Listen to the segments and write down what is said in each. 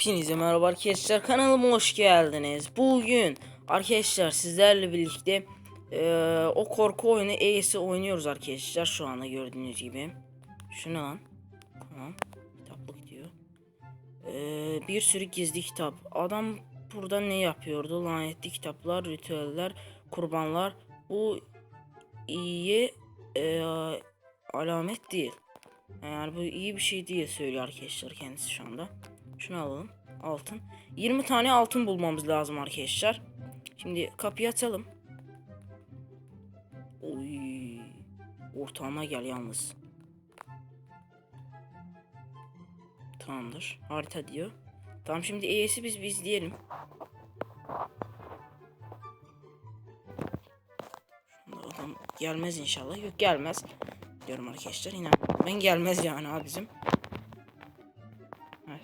Hepinize merhaba arkadaşlar kanalıma hoş geldiniz. Bugün arkadaşlar sizlerle birlikte eee, o korku oyunu E'si oynuyoruz arkadaşlar şu anda gördüğünüz gibi. Şu ne lan? Tamam. Kitaplık diyor. Eee, bir sürü gizli kitap. Adam burada ne yapıyordu? Lanetli kitaplar, ritüeller, kurbanlar. Bu iyi eee, alamet değil. Yani bu iyi bir şey diye söylüyor arkadaşlar kendisi şu anda. Şunu alalım. Altın. 20 tane altın bulmamız lazım arkadaşlar. Şimdi kapıyı açalım. Oy. Ortağıma gel yalnız. Tamamdır. Harita diyor. Tamam şimdi E'si biz biz diyelim. Adam gelmez inşallah. Yok gelmez. Diyorum arkadaşlar yine. Ben gelmez yani abicim.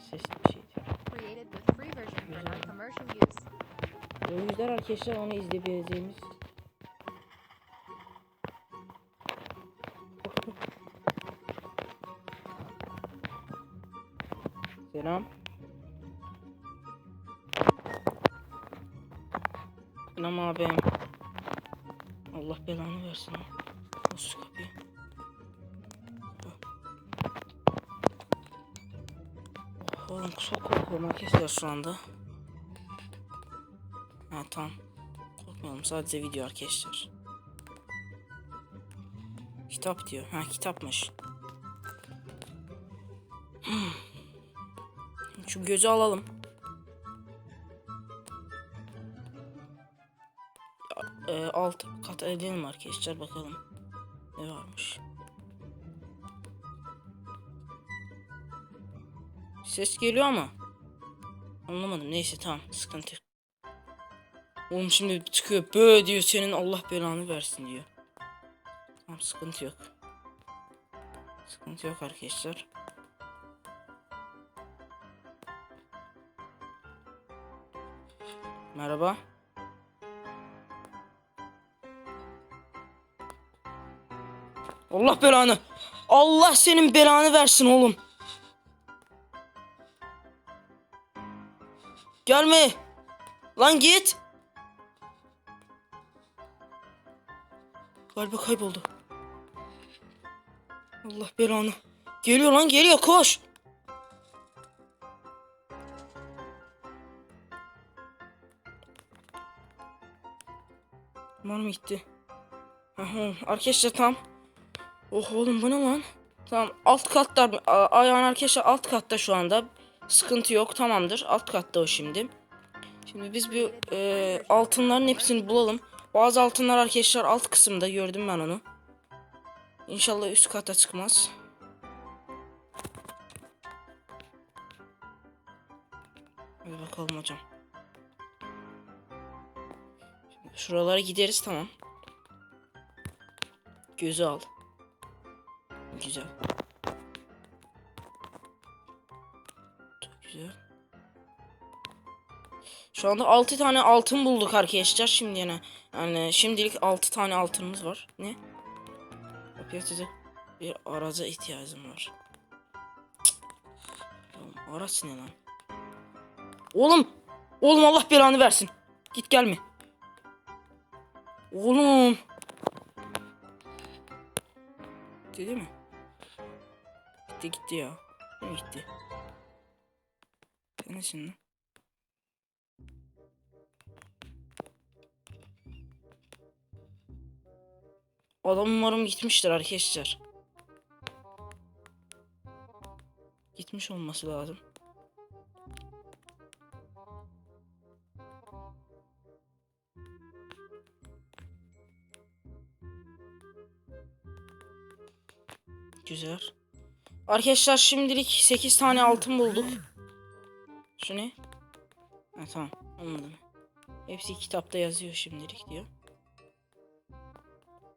For non-commercial use. O yüzden arkadaşlar onu izleyebileceğimiz Selam. Selam abim. Allah belanı versin. Nasıl kapıyı? Oğlum çok korkuyorum arkadaşlar şu anda. Ha tamam. Korkmayalım sadece video arkadaşlar. Kitap diyor. Ha kitapmış. Hmm. Şu gözü alalım. E, alt kat edelim arkadaşlar bakalım. Ne varmış. Ses geliyor ama. Anlamadım. Neyse tamam. Sıkıntı. Oğlum şimdi çıkıyor böyle diyor senin Allah belanı versin diyor. Tamam sıkıntı yok. Sıkıntı yok arkadaşlar. Merhaba. Allah belanı. Allah senin belanı versin oğlum. Gelme. Lan git. Galiba kayboldu. Allah belanı. Geliyor lan geliyor koş. Umarım gitti. Aha, arkadaşlar tam. Oh oğlum bu ne lan? Tamam alt katta ayağın arkadaşlar alt katta şu anda. Sıkıntı yok tamamdır. Alt katta o şimdi. Şimdi biz bir e, altınların hepsini bulalım. Bazı altınlar arkadaşlar alt kısımda gördüm ben onu. İnşallah üst kata çıkmaz. Hadi bakalım hocam. Şimdi şuralara gideriz tamam. Gözü al. Güzel. Güzel. Şu anda 6 tane altın bulduk arkadaşlar şimdi yine. Yani şimdilik 6 tane altınımız var. Ne? Açacak bir araca ihtiyacım var. Oğlum araç ne lan? Oğlum! Oğlum Allah belanı versin. Git gelme. Oğlum. Gitti değil mi? Gitti gitti ya. Ne gitti? Nesin lan? Adam umarım gitmiştir arkadaşlar. Gitmiş olması lazım. Güzel. Arkadaşlar şimdilik 8 tane altın bulduk. Şu ne? Ha tamam anladım. Hepsi kitapta yazıyor şimdilik diyor.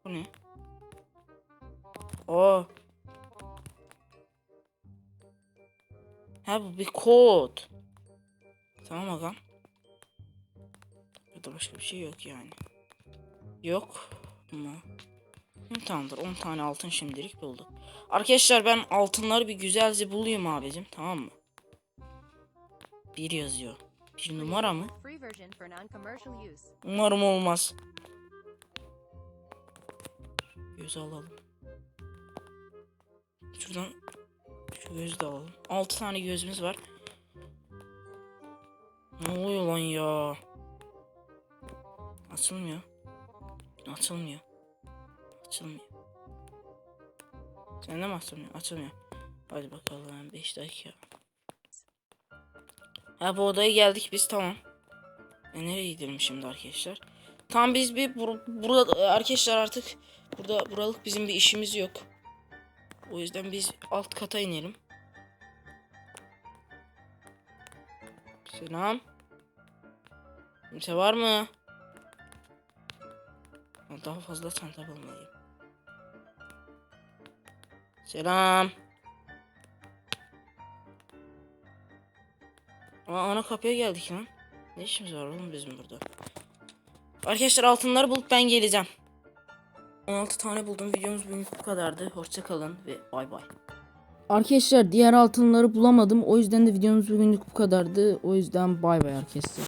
Bu ne? Oo. Ha bu bir kod. Tamam agam. Burada başka bir şey yok yani. Yok mu? Tamamdır 10 tane altın şimdilik bulduk. Arkadaşlar ben altınları bir güzelce bulayım abicim tamam mı? Bir yazıyor. Bir numara mı? Umarım olmaz. Göz alalım. Şuradan şu gözü de alalım. 6 tane gözümüz var. Ne oluyor lan ya? Açılmıyor. Açılmıyor. Açılmıyor. Sen de mi açılmıyor? Açılmıyor. Hadi bakalım 5 dakika. Ha bu odaya geldik biz tamam. E, nereye gidelim şimdi arkadaşlar? Tam biz bir bur- burada arkadaşlar artık burada buralık bizim bir işimiz yok. O yüzden biz alt kata inelim. Selam. Kimse var mı? Daha fazla çanta bulmalıyım. Selam. Ana kapıya geldik lan. Ne işimiz var oğlum bizim burada? Arkadaşlar altınları bulup ben geleceğim. 16 tane buldum. Videomuz bugün bu kadardı. Hoşça kalın ve bay bay. Arkadaşlar diğer altınları bulamadım. O yüzden de videomuz bugünlük bu kadardı. O yüzden bay bay arkadaşlar.